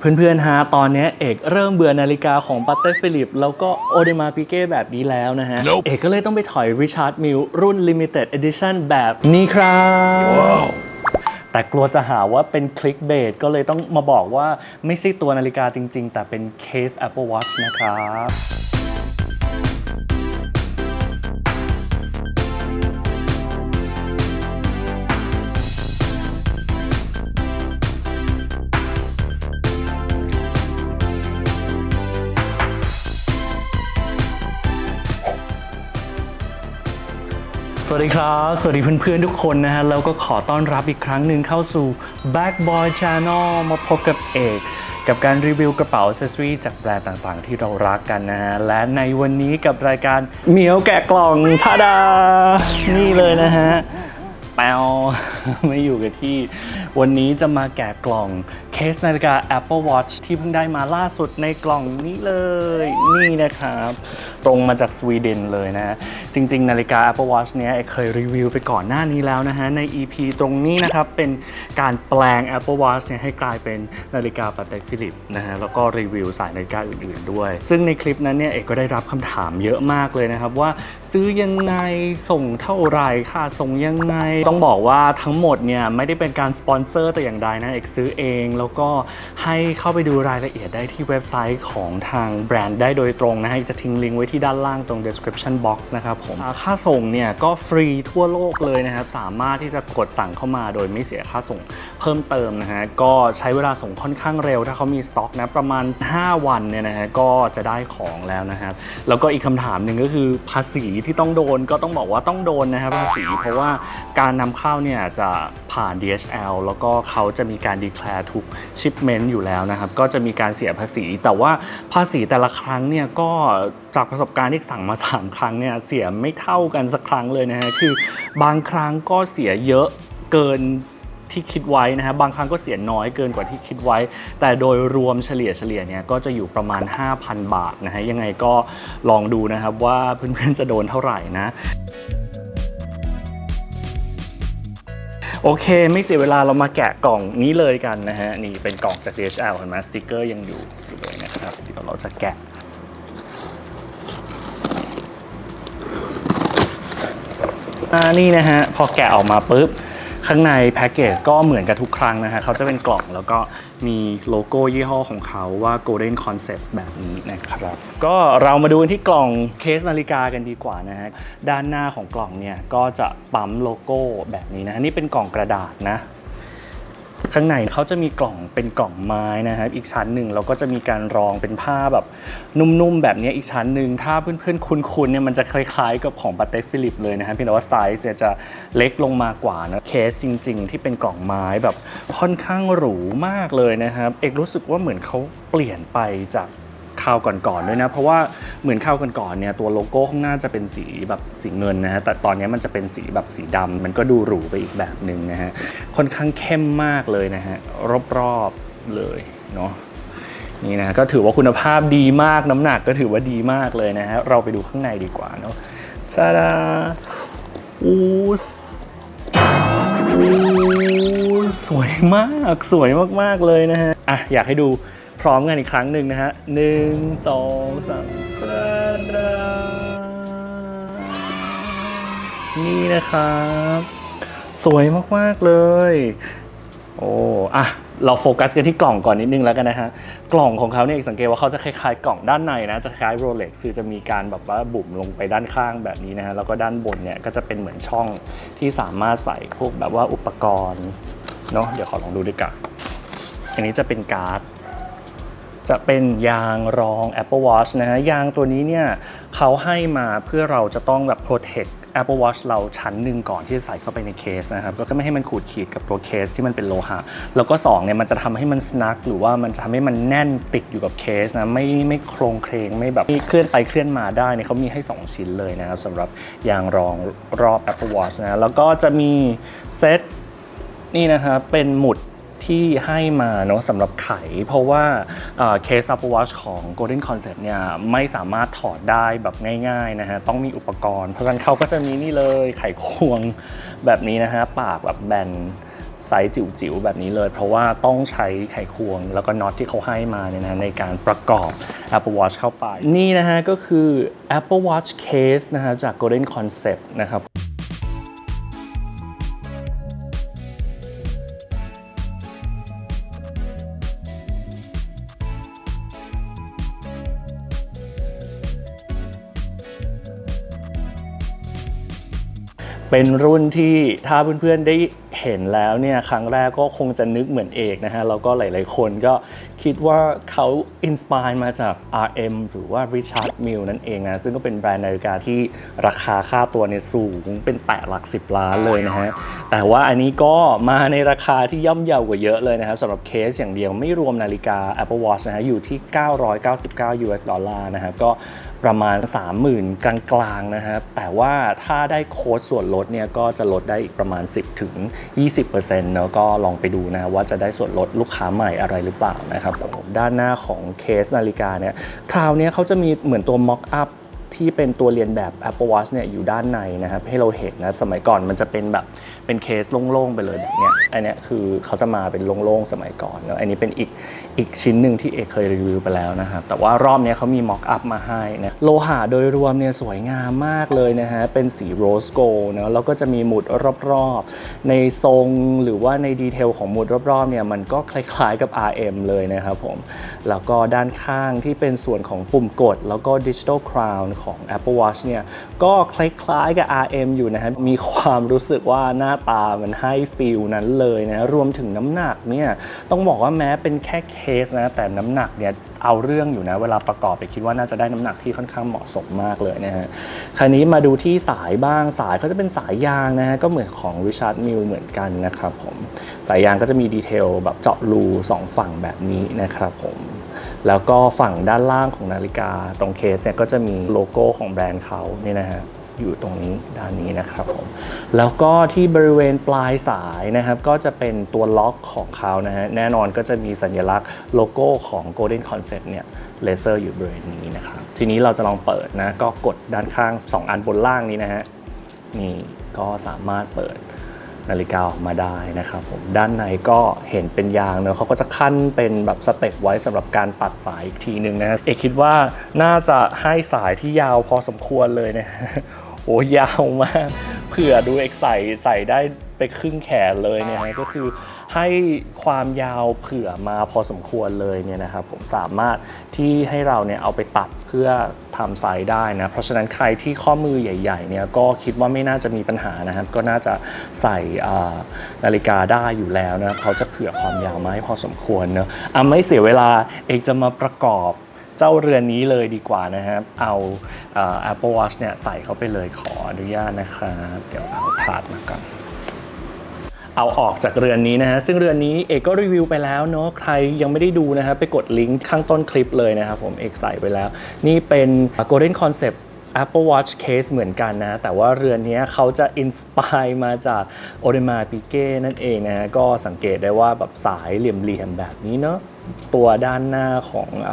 เพื่อนๆฮะตอนนี้เอกเริ่มเบื่อนาฬิกาของปัตเต้ฟิลิป แล้วก็โอเดมาปิเก้แบบนี้แล้วนะฮะ Nope เอกก็เลยต้องไปถอยริชาร์ดมิลรุ่น Limited Edition แบบนี้ครับแต่กลัวจะหาว่าเป็นคลิกเบสก็เลยต้องมาบอกว่าไม่ใช่ตัวนาฬิกาจริง ๆ แต่เป็นเคส Apple Watch นะครับ สวัสดีครับ สวัสดีเพื่อนๆทุกคนนะฮะ แล้วก็ขอต้อนรับอีกครั้งหนึ่งเข้าสู่ Back Boy Channel มาพบกับเอกกับการรีวิวกระเป๋า a c c e s s o r y จากแบรนด์ต่างๆ ที่เรารักกันนะฮะ และในวันนี้กับรายการเหมียวแกะกล่องชาดา นี่เลยนะฮะแปวไม่อยู่กับที่ วันนี้จะมาแกะกล่องเคสนาฬิกา Apple Watch ที่เพิ่งได้มาล่าสุดในกล่องนี้เลย นี่นะครับตรงมาจากสวีเดนเลยนะจริง ๆ นาฬิกา Apple Watch เนี้ยเอกเคยรีวิวไปก่อนหน้านี้แล้วนะฮะ ใน EP ตรงนี้นะครับ เป็นการแปลง Apple Watch เนี่ยให้กลายเป็นนาฬิกาปัตเตฟิลิปนะฮะ แล้วก็รีวิวสายนาฬิกาอื่น ๆ ด้วย ซึ่งในคลิปนั้นเนี่ยเอกก็ได้รับคำถามเยอะมากเลยนะครับ ว่าซื้อยังไงส่งเท่าไหร่ค่าส่งยังไง ต้องบอกว่าทั้งหมดเนี่ยไม่ได้เป็นการสปอนเซอร์แต่อย่างใดนะเอกซื้อเองแล้วก็ให้เข้าไปดูรายละเอียดได้ที่เว็บไซต์ของทางแบรนด์ได้โดยตรงนะฮะจะทิ้งลิงก์ไว้ที่ด้านล่างตรง description box นะครับผมค่าส่งเนี่ยก็ฟรีทั่วโลกเลยนะครับ สามารถที่จะกดสั่งเข้ามาโดยไม่เสียค่าส่งเพิ่มเติมนะฮะ ก็ใช้เวลาส่งค่อนข้างเร็ว ถ้าเขามีสต็อกนะประมาณ 5 วันเนี่ยนะฮะก็จะได้ของแล้วนะครับ แล้วก็อีกคำถามหนึ่งก็คือภาษีที่ต้องโดนก็ต้องบอกว่าต้องโดนนะครับภาษี เพราะว่าการนำเข้าเนี่ยจะผ่าน DHL แล้วก็เขาจะมีการ declare ทุก shipment อยู่แล้วนะครับ ก็จะมีการเสียภาษี แต่ว่าภาษีแต่ละครั้งเนี่ยก็จากประสบการณ์ที่สั่งมา 3 ครั้งเนี่ยเสียไม่เท่ากันสักครั้งเลยนะฮะคือบางครั้งก็เสียเยอะเกินที่คิดไว้นะฮะบางครั้งก็เสียน้อยเกินกว่าที่คิดไว้ แต่โดยรวมเฉลี่ยเฉลี่ยเนี่ยก็จะอยู่ประมาณ 5,000 บาทนะฮะยังไงก็ลองดูนะครับว่าเพื่อนๆจะโดนเท่าไหร่นะ โอเค ไม่เสียเวลาเรามาแกะกล่องนี้เลยกันนะฮะ นี่เป็นกล่องจาก DHL เห็นไหมสติกเกอร์ยังอยู่อยู่เลยนะครับเดี๋ยวเราจะแกะอ่านี่นะฮะ พอแกะออกมาปุ๊บ ข้างในแพ็กเกจก็เหมือนกับทุกครั้งนะฮะเขาจะเป็นกล่องแล้วก็มีโลโก้ยี่ห้อของเขาว่า Golden Concept แบบนี้นะครับ ก็เรามาดูที่กล่องเคสนาฬิกากันดีกว่านะฮะด้านหน้าของกล่องเนี่ยก็จะปั๊มโลโก้แบบนี้นะฮะนี่เป็นกล่องกระดาษนะ ข้างในเขาจะมีกล่องเป็นกล่องไม้นะครับอีกชั้นหนึ่งเราก็จะมีการรองเป็นผ้าแบบนุ่มๆแบบนี้อีกชั้นหนึ่งถ้าเพื่อนๆคุ้นๆเนี่ยมันจะคล้ายๆ กับของบัตเต้ฟิลิปเลยนะครับเพียงแต่ว่าไซส์เนี่ยจะเล็กลงมากว่านะเคสจริง ๆ ที่เป็นกล่องไม้แบบค่อนข้างหรูมากเลยนะครับ เอกรู้สึกว่าเหมือนเขาเปลี่ยนไปจาก คราวก่อนๆด้วยนะ เพราะว่าเหมือนคราวก่อนๆเนี่ยตัวโลโก้ข้างหน้าจะเป็นสีแบบสีเงินนะฮะแต่ตอนนี้มันจะเป็นสีแบบสีดำมันก็ดูหรูไปอีกแบบหนึ่งนะฮะค่อนข้างเข้มมากเลยนะฮะรอบๆเลยเนาะนี่นะก็ถือว่าคุณภาพดีมากน้ำหนักก็ถือว่าดีมากเลยนะฮะเราไปดูข้างในดีกว่าเนาะชาดาอู้อู้สวยมากสวยมากๆเลยนะฮะอะอยากให้ดู พร้อมกันอีกครั้งหนึ่งนะฮะหนึ่งสองสามชาดานี่นะครับ สวยมาก ๆ เลย โอ้อะเราโฟกัสกันที่กล่องก่อนนิดนึงแล้วกันนะฮะ กล่องของเขาเนี่ยสังเกตว่าเขาจะคล้ายๆ กล่องด้านในนะ จะคล้ายโรเล็กซ์คือจะมีการแบบว่าบุ๋มลงไปด้านข้างแบบนี้นะฮะ แล้วก็ด้านบนเนี่ยก็จะเป็นเหมือนช่องที่สามารถใส่พวกแบบว่าอุปกรณ์เนาะ เดี๋ยวขอลองดูด้วยกันอันนี้จะเป็นการ์ด จะเป็นยางรอง Apple Watch นะฮะยางตัวนี้เนี่ยเขาให้มาเพื่อเราจะต้องแบบ protect Apple Watch เราชั้นหนึ่งก่อนที่จะใส่เข้าไปในเคสนะครับก็ไม่ให้มันขูดขีดกับตัวเคสที่มันเป็นโลหะ แล้วก็2เนี่ยมันจะทำให้มันสนักหรือว่ามันจะทำให้มันแน่นติดอยู่กับเคสนะไม่ไม่โครงเครงไม่แบบเคลื่อนไปเคลื่อนมาได้เนี่ยเขามีให้ 2 ชิ้นเลยนะครับสำหรับยางรองรอบ Apple Watch นะแล้วก็จะมีเซตนี่นะครับเป็นหมุด ที่ให้มาเนาะสำหรับไข เพราะว่าเคส Apple Watch ของ Golden Concept เนี่ยไม่สามารถถอดได้แบบง่ายๆนะฮะต้องมีอุปกรณ์ เพราะฉะนั้นเขาก็จะมีนี่เลยไขควงแบบนี้นะฮะปากแบบแบนไซส์จิ๋วๆแบบนี้เลย เพราะว่าต้องใช้ไขควงแล้วก็น็อตที่เขาให้มาเนี่ยนะในการประกอบ Apple Watch เข้าไป นี่นะฮะก็คือ Apple Watch Case นะครับจาก Golden Concept นะครับ เป็นรุ่นที่ถ้าเพื่อนๆได้เห็นแล้วเนี่ยครั้งแรกก็คงจะนึกเหมือนเอกนะฮะ แล้วก็หลายๆคนก็คิดว่าเขาอินสปายมาจาก RM หรือว่า Richard Mille นั่นเองนะ ซึ่งก็เป็นแบรนด์นาฬิกาที่ราคาค่าตัวเนี่ยสูงเป็นแตะหลัก 10 ล้านเลยนะฮะ แต่ว่าอันนี้ก็มาในราคาที่ย่อมเยาวกว่าเยอะเลยนะครับสำหรับเคสอย่างเดียวไม่รวมนาฬิกา Apple Watch นะฮะอยู่ที่ 999 US ดอลลาร์นะครับก็ ประมาณ 30,000 กลางๆนะครับ แต่ว่าถ้าได้โค้ดส่วนลดเนี่ยก็จะลดได้อีกประมาณ 10ถึง20%เนอะก็ลองไปดูนะว่าจะได้ส่วนลดลูกค้าใหม่อะไรหรือเปล่านะครับผมด้านหน้าของเคสนาฬิกาเนี่ยคราวเนี้ยเขาจะมีเหมือนตัว mock up ที่เป็นตัวเรียนแบบ Apple Watch เนี่ยอยู่ด้านในนะครับให้เราเห็นนะสมัยก่อนมันจะเป็นแบบ เป็นเคสโล่งๆไปเลยแบบเนี้ยอันเนี้ยคือเขาจะมาเป็นโล่งๆสมัยก่อนเนอะอันนี้เป็นอีกอีกชิ้นหนึ่งที่เอกเคยรีวิวไปแล้วนะครับแต่ว่ารอบเนี้ยเขามี mock up มาให้นะโลหะโดยรวมเนี่ยสวยงามมากเลยนะฮะเป็นสีโรสโกลนะแล้วก็จะมีหมุดรอบๆ ในทรงหรือว่าในดีเทลของหมุดรอบๆเนี่ยมันก็คล้ายๆกับ RM เลยนะครับผมแล้วก็ด้านข้างที่เป็นส่วนของปุ่มกด แล้วก็ Digital Crown ของ Apple Watch เนี่ยก็คล้ายๆกับ RM อยู่นะฮะมีความรู้สึกว่าหน้าตามันให้ฟีลนั้นเลยนะรวมถึงน้ำหนักเนี่ยต้องบอกว่าแม้เป็นแค่เคสนะแต่น้ำหนักเนี่ยเอาเรื่องอยู่นะเวลาประกอบไปคิดว่าน่าจะได้น้ำหนักที่ค่อนข้างเหมาะสมมากเลยนะฮะคราวนี้มาดูที่สายบ้างสายก็จะเป็นสายยางนะฮะก็เหมือนของ Richard Mille เหมือนกันนะครับผมสายยางก็จะมีดีเทลแบบเจาะรูสองฝั่งแบบนี้นะครับผมแล้วก็ฝั่งด้านล่างของนาฬิกาตรงเคสเนี่ยก็จะมีโลโก้ของแบรนด์เขานี่นะฮะ อยู่ตรงนี้ด้านนี้นะครับผมแล้วก็ที่บริเวณปลายสายนะครับ ก็จะเป็นตัวล็อกของเขานะฮะแน่นอนก็จะมีสัญลักษณ์โลโก้ของ Golden Concept เนี่ยเลเซอร์อยู่บริเวณนี้นะครับ ทีนี้เราจะลองเปิดนะ ก็กดด้านข้าง 2 อันบนล่างนี้นะฮะนี่ก็สามารถเปิดนาฬิกาออกมาได้นะครับผมด้านในก็เห็นเป็นยางเนอะเขาก็จะขั้นเป็นแบบสเต็ปไว้สำหรับการตัดสายอีกทีหนึ่งนะเอกคิดว่าน่าจะให้สายที่ยาวพอสมควรเลยนะ โอ้ยาวมาก เผื่อดูเอกใส่ใส่ได้ไปครึ่งแขนเลยเนี่ยนะก็คือให้ความยาวเผื่อมาพอสมควรเลยเนี่ยนะครับผมสามารถที่ให้เราเนี่ยเอาไปตัดเพื่อทำไซส์ได้นะ เพราะฉะนั้นใครที่ข้อมือใหญ่ ๆ เนี่ยก็คิดว่าไม่น่าจะมีปัญหานะครับ ก็น่าจะใส่นาฬิกาได้อยู่แล้วนะเขาจะเผื่อความยาวมาให้พอสมควรเนอะอะไม่เสียเวลาเอกจะมาประกอบ เจ้าเรือนนี้เลยดีกว่านะครับเอาเอ่อ Apple Watch เนี่ยใส่เข้าไปเลยขออนุญาตนะครับเดี๋ยวเอาถาดมาก่อนเอาออกจากเรือนนี้นะฮะซึ่งเรือนนี้เอกก็รีวิวไปแล้วเนาะใครยังไม่ได้ดูนะครับไปกดลิงก์ข้างต้นคลิปเลยนะครับผมเอกใส่ไปแล้ว นี่เป็น Golden Concept Apple Watch Case เหมือนกันนะ แต่ว่าเรือนนี้เขาจะอินสปายมาจากโอเดมาปิเก้นั่นเองนะฮะก็สังเกตได้ว่าแบบสายเหลี่ยมๆแบบนี้เนาะตัวด้านหน้าของอ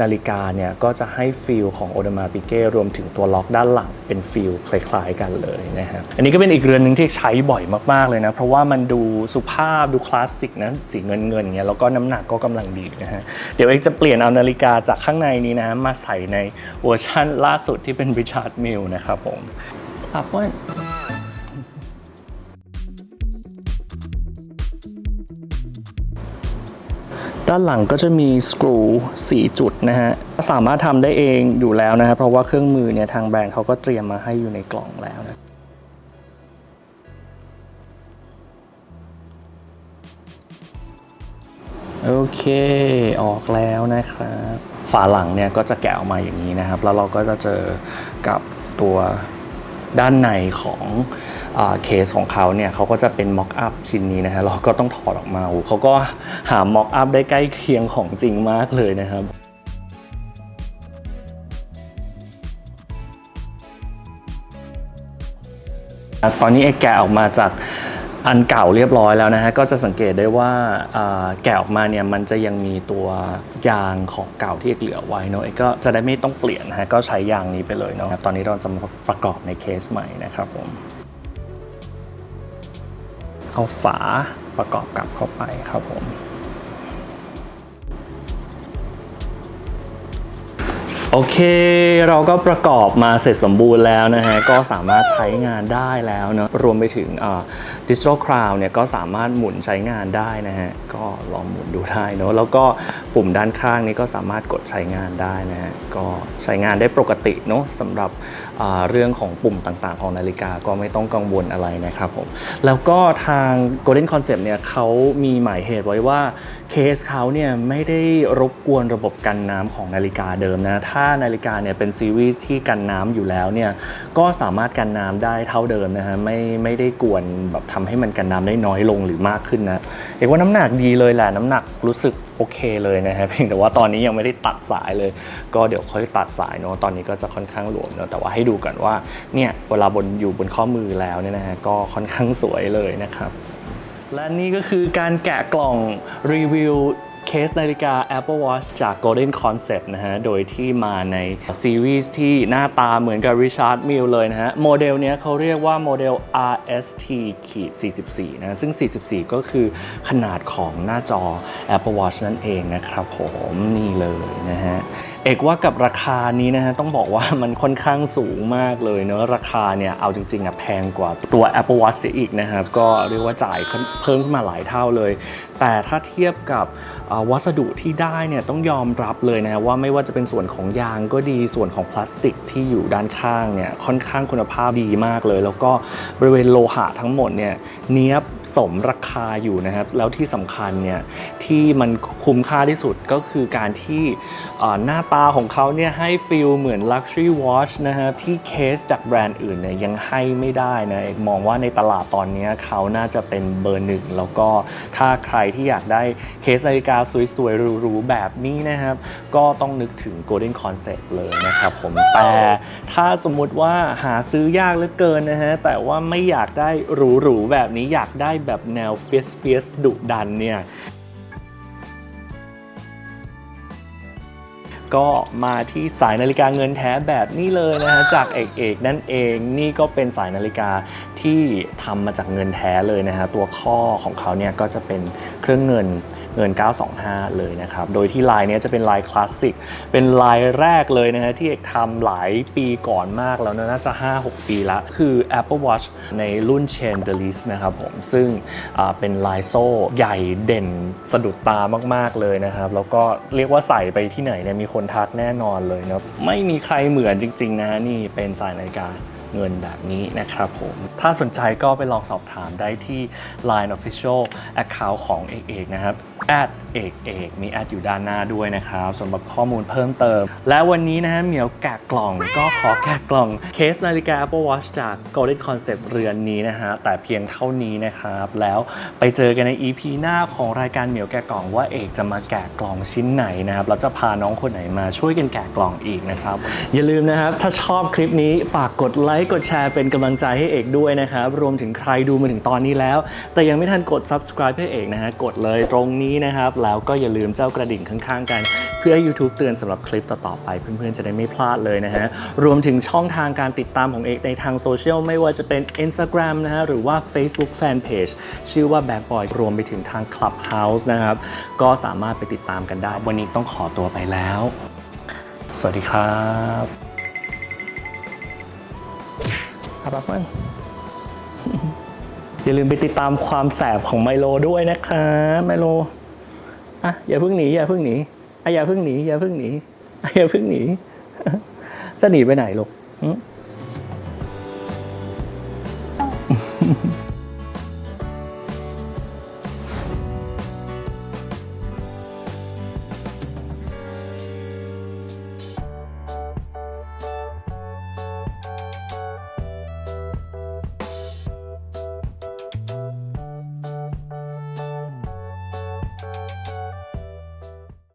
นาฬิกาเนี่ยก็จะให้ฟีลของโอเดมาปิเก้รวมถึงตัวล็อกด้านหลังเป็นฟีลคล้าย ๆ กันเลยนะครับอันนี้ก็เป็นอีกเรือนหนึ่งที่ใช้บ่อยมากๆเลยนะ เพราะว่ามันดูสุภาพดูคลาสสิกนะสีเงินเงินเงี้ยแล้วก็น้ำหนักก็กำลังดีนะฮะเดี๋ยวเอกจะเปลี่ยนเอานาฬิกาจากข้างในนี้นะมาใส่ในเวอร์ชั่นล่าสุดที่เป็น Richard Mille นะครับผมครับว่า ด้านหลังก็จะมีสกรู4จุดนะฮะสามารถทำได้เองอยู่แล้วนะครับเพราะว่าเครื่องมือเนี่ยทางแบรนด์เขาก็เตรียมมาให้อยู่ในกล่องแล้วนะโอเคออกแล้วนะครับฝาหลังเนี่ยก็จะแกะออกมาอย่างนี้นะครับ แล้วเราก็จะเจอกับตัวด้านในของ เคสของเขาเนี่ยเขาก็จะเป็นม็อกอัพชิ้นนี้นะฮะเราก็ต้องถอดออกมาเขาก็หาม็อกอัพได้ใกล้เคียงของจริงมากเลยนะครับตอนนี้ไอ้แกะออกมาจากอันเก่าเรียบร้อยแล้วนะฮะก็จะสังเกตได้ว่าแกะออกมาเนี่ยมันจะยังมีตัวยางของเก่าที่เอกเหลือไว้เนอะเอกก็จะได้ไม่ต้องเปลี่ยนนะฮะก็ใช้ยางนี้ไปเลยเนาะตอนนี้เราจะมาประกอบในเคสใหม่นะครับผม เอาฝาประกอบกลับเข้าไปครับผมโอเค เราก็ประกอบมาเสร็จสมบูรณ์แล้วนะฮะ ก็สามารถใช้งานได้แล้วเนอะรวมไปถึง ดิสโ o คราวเนี่ยก็สามารถหมุนใช้งานได้นะฮะ ก็ลองหมุนดูได้เนอะแล้วก็ปุ่มด้านข้างนี้ก็สามารถกดใช้งานได้นะฮะ ก็ใช้งานได้ปกติเนอะสำหรับเรื่องของปุ่มต่างๆ ของนาฬิกาก็ไม่ต้องกังวลอะไรนะครับผม แล้วก็ทาง Golden Concept เนี่ยเขามีหมายเหตุไว้ว่าเคสเขาเนี่ยไม่ได้รบกวนระบบกันน้ำของนาฬิกาเดิมนะ ถ้านาฬิกาเนี่ยเป็นซีรีส์ที่กันน้ำอยู่แล้วเนี่ยก็สามารถกันน้ำได้เท่าเดิมนะฮะไม่ไม่ได้กวนแบบทำให้มันกันน้ำได้น้อยลงหรือมากขึ้นนะเอกว่าน้ำหนักดีเลยแหละน้ำหนักรู้สึกโอเคเลยนะฮะเพียงแต่ว่าตอนนี้ยังไม่ได้ตัดสายเลย ก็เดี๋ยวค่อยตัดสายเนาะตอนนี้ก็จะค่อนข้างหลวมเนาะแต่ว่าให้ดูกันว่าเนี่ยเวลาบนอยู่บนข้อมือแล้วเนี่ยนะฮะก็ค่อนข้างสวยเลยนะครับและนี่ก็คือการแกะกล่องรีวิว เคสนาฬิกา Apple Watch จาก Golden Concept นะฮะ โดยที่มาในซีรีส์ที่หน้าตาเหมือนกับ Richard Mille เลยนะฮะ โมเดลเนี้ยเขาเรียกว่าโมเดล RST 44 นะ ซึ่ง 44 ก็คือขนาดของหน้าจอ Apple Watch นั่นเองนะครับผม นี่เลยนะฮะ เอกว่ากับราคานี้นะฮะต้องบอกว่ามันค่อนข้างสูงมากเลยเนอะราคาเนี่ยเอาจริงๆอะแพงกว่าตัว Apple Watch เสียอีกนะครับก็เรียกว่าจ่ายเพิ่มขึ้นมาหลายเท่าเลย แต่ถ้าเทียบกับวัสดุที่ได้เนี่ยต้องยอมรับเลยนะฮะว่าไม่ว่าจะเป็นส่วนของยางก็ดีส่วนของพลาสติกที่อยู่ด้านข้างเนี่ยค่อนข้างคุณภาพดีมากเลย แล้วก็บริเวณโลหะทั้งหมดเนี่ยเนี้ยบสมราคาอยู่นะครับแล้วที่สำคัญเนี่ยที่มันคุ้มค่าที่สุดก็คือการที่หน้าตาของเขาเนี่ยให้ฟีลเหมือน Luxury Watch นะฮะที่เคสจากแบรนด์อื่นเนี่ยยังให้ไม่ได้นะมองว่าในตลาดตอนนี้เขาน่าจะเป็นเบอร์หนึ่ง แล้วก็ถ้าใครที่อยากได้เคสนาฬิกาสวยๆหรูๆแบบนี้นะครับ ก็ต้องนึกถึง Golden Concept เลยนะครับผมแต่ถ้าสมมุติว่าหาซื้อยากเหลือเกินนะฮะแต่ว่าไม่อยากได้หรูๆแบบนี้อยากได้แบบแนวเฟียสเฟียสดุดันเนี่ย ก็มาที่สายนาฬิกาเงินแท้แบบนี้เลยนะฮะจากเอกเอกนั่นเองนี่ก็เป็นสายนาฬิกาที่ทำมาจากเงินแท้เลยนะฮะตัวข้อของเขาเนี่ยก็จะเป็นเครื่องเงิน เงิน 925 เลยนะครับ โดยที่ลายนี้จะเป็นลายคลาสสิก เป็นลายแรกเลยนะฮะที่เอกทำหลายปีก่อนมากแล้วนะน่าจะ 5-6 ปีละ คือ Apple Watch ในรุ่น Chain d e l i s นะครับผม ซึ่งเป็นลายโซ่ใหญ่เด่นสะดุดตามาก ๆ เลยนะครับ แล้วก็เรียกว่าใส่ไปที่ไหนเนี่ยมีคนทักแน่นอนเลยนะไม่มีใครเหมือนจริง ๆ นะฮะนี่เป็นสายนาฬิกา เงินแบบนี้นะครับผม ถ้าสนใจก็ไปลองสอบถามได้ที่ Line Official Account ของเอกเอกนะครับแอดเอกเอกมีแอดอยู่ด้านหน้าด้วยนะครับสำหรับข้อมูลเพิ่มเติม และวันนี้นะฮะเหมียวแกะกล่องก็ขอแกะกล่องเคสนาฬิกา Apple Watch จาก Golden Concept เรือนนี้นะฮะแต่เพียงเท่านี้นะครับแล้วไปเจอกันใน EP หน้าของรายการเหมียวแกะกล่องว่าเอกจะมาแกะกล่องชิ้นไหนนะครับแล้วจะพาน้องคนไหนมาช่วยกันแกะกล่องอีกนะครับอย่าลืมนะครับถ้าชอบคลิปนี้ฝากกดไลค์กดแชร์เป็นกำลังใจให้เอกด้วยนะครับรวมถึงใครดูมาถึงตอนนี้แล้ว แต่ยังไม่ทันกด subscribe ให้เอกนะฮะกดเลยตรงนี้นะครับแล้วก็อย่าลืมเจ้ากระดิ่งข้างๆกัน เพื่อให้ YouTube เตือนสำหรับคลิปต่อๆไป เพื่อนๆจะได้ไม่พลาดเลยนะฮะ รวมถึงช่องทางการติดตามของเอกในทางโซเชียลไม่ว่าจะเป็น Instagram นะฮะหรือว่า Facebook Fanpage ชื่อว่า Bad Boy รวมไปถึงทาง Clubhouse นะครับ ก็สามารถไปติดตามกันได้ วันนี้ต้องขอตัวไปแล้ว สวัสดีครับอาบักมันอย่าลืมไปติดตามความแสบของไมโลด้วยนะคะไมโล อะอย่าเพิ่งหนีอย่าเพิ่งหนีอะอย่าเพิ่งหนีอย่าเพิ่งหนีอะอย่าเพิ่งหนีจะหนีไปไหนลูก